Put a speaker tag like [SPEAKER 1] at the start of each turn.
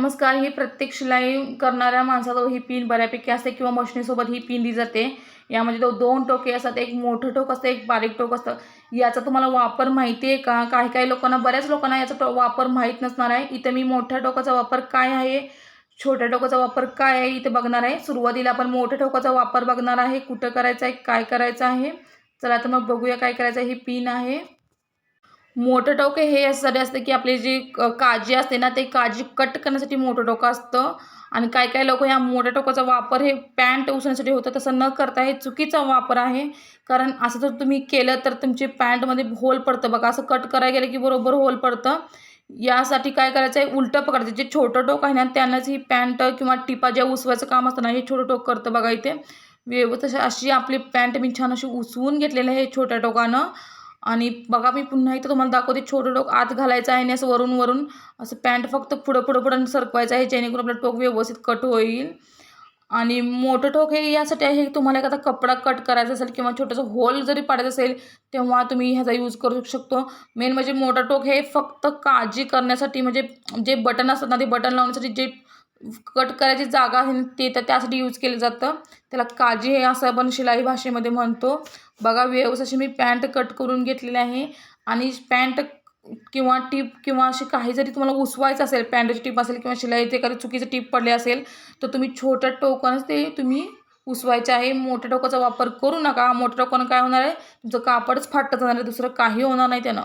[SPEAKER 1] नमस्कार ही प्रत्येक शिलाई करणाऱ्या माणसाजवळ ही पिन बऱ्यापैकी असते किंवा मशनीसोबत ही पिन दिली जाते. यामध्ये दो दोन टोके असतात एक मोठं टोक असतं एक बारीक टोक असतं. याचा तुम्हाला वापर माहिती आहे का? काही काही लोकांना बऱ्याच लोकांना याचा टो- वापर माहीत नसणार आहे. इथं मी मोठ्या टोकाचा वापर काय आहे? छोट्या टोकाचा वापर काय आहे? इथे बघणार आहे. सुरुवातीला आपण मोठ्या टोकाचा वापर बघणार आहे. कुठं करायचं आहे? काय करायचं आहे? चला तर मग बघूया काय करायचं आहे. ही पिन आहे. मोठं टोक हे यासाठी असतं की आपली जी काजी असते ना ते काजी कट करण्यासाठी मोठं टोकं असतं. आणि काय काय लोक ह्या मोठ्या टोकाचा वापर हे पॅन्ट उसण्यासाठी होतं. तसं न करता हे चुकीचा वापर आहे. कारण असं जर तुम्ही केलं तर तुमची पॅन्टमध्ये होल पडतं. बघा असं कट करायला गेलं की बरोबर होल पडतं. यासाठी काय करायचं आहे? उलटं पकडायचं. जे छोटं टोक आहे ना त्यांनाच ही पॅन्ट किंवा टिपा ज्या उसवायचं काम असतं ना हे छोटं टोक करतं बघा इथे. व्यवस्थित अशी आपली पॅन्ट मी छान अशी उसवून घेतलेली आहे छोट्या टोकानं. आणि बघा मी पुन्हा इथं तुम्हाला दाखवते छोटं टोक आत घालायचं आहे आणि असं वरून वरून असं पॅन्ट फक्त पुढं पुढं पुढं सरकवायचं आहे जेणेकरून आपलं टोक व्यवस्थित कट होईल. आणि मोठं टोक हे यासाठी आहे की तुम्हाला एखादा कपडा कट करायचा असेल किंवा छोटंसं होल जरी पाडायचं असेल तेव्हा तुम्ही ह्याचा यूज करू शकतो. मेन म्हणजे मोठं टोक हे फक्त काळजी करण्यासाठी म्हणजे जे बटन असतात ना ते बटन लावण्यासाठी जे कट करायची जागा आहे ते तर त्यासाठी यूज केलं जातं. त्याला काजी हे असं आपण शिलाई भाषेमध्ये म्हणतो. बघा व्यवस्थित अशी मी पॅन्ट कट करून घेतलेली आहे. आणि पॅन्ट किंवा टीप किंवा अशी काही जरी तुम्हाला उसवायचं असेल पॅन्टची टीप असेल किंवा शिलाईचे एखादी चुकीचं टीप पडले असेल तर तुम्ही छोट्या टोकनच ते तुम्ही उसवायचे आहे. मोठ्या टोकाचा वापर करू नका. मोठ्या टोकानं काय होणार आहे? तुमचं कापडच फाटत जाणार आहे. दुसरं काही होणार नाही त्यानं.